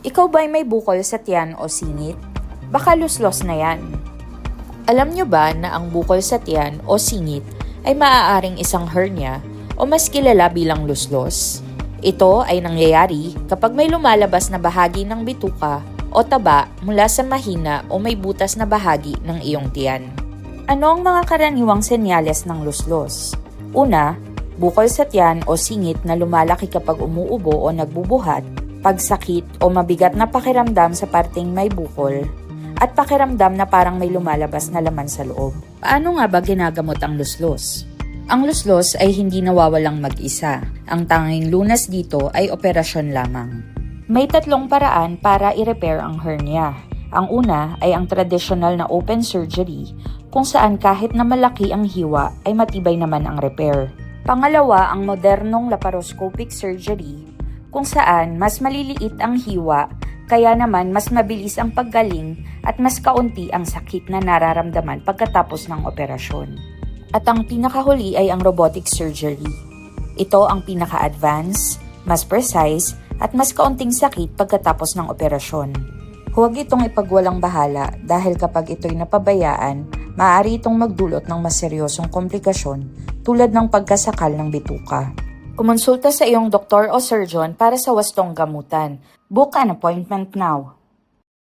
Ikaw ba'y may bukol sa tiyan o singit? Baka luslos na yan. Alam nyo ba na ang bukol sa tiyan o singit ay maaaring isang hernia o mas kilala bilang luslos? Ito ay nangyayari kapag may lumalabas na bahagi ng bituka o taba mula sa mahina o may butas na bahagi ng iyong tiyan. Ano ang mga karaniwang senyales ng luslos? Una, bukol sa tiyan o singit na lumalaki kapag umuubo o nagbubuhat, pagsakit o mabigat na pakiramdam sa parteng may bukol, at pakiramdam na parang may lumalabas na laman sa loob. Paano nga ba ginagamot ang luslos? Ang luslos ay hindi nawawalang mag-isa. Ang tanging lunas dito ay operasyon lamang. May tatlong paraan para i-repair ang hernia. Ang una ay ang traditional na open surgery kung saan kahit na malaki ang hiwa ay matibay naman ang repair. Pangalawa, ang modernong laparoscopic surgery kung saan mas maliliit ang hiwa kaya naman mas mabilis ang paggaling at mas kaunti ang sakit na nararamdaman pagkatapos ng operasyon. At ang pinakahuli ay ang robotic surgery. Ito ang pinaka-advanced, mas precise, at mas kaunting sakit pagkatapos ng operasyon. Huwag itong ipagwalang bahala dahil kapag ito'y napabayaan, maaari itong magdulot ng mas seryosong komplikasyon tulad ng pagkasakal ng bituka. Kumonsulta sa iyong doktor o surgeon para sa wastong gamutan. Book an appointment now.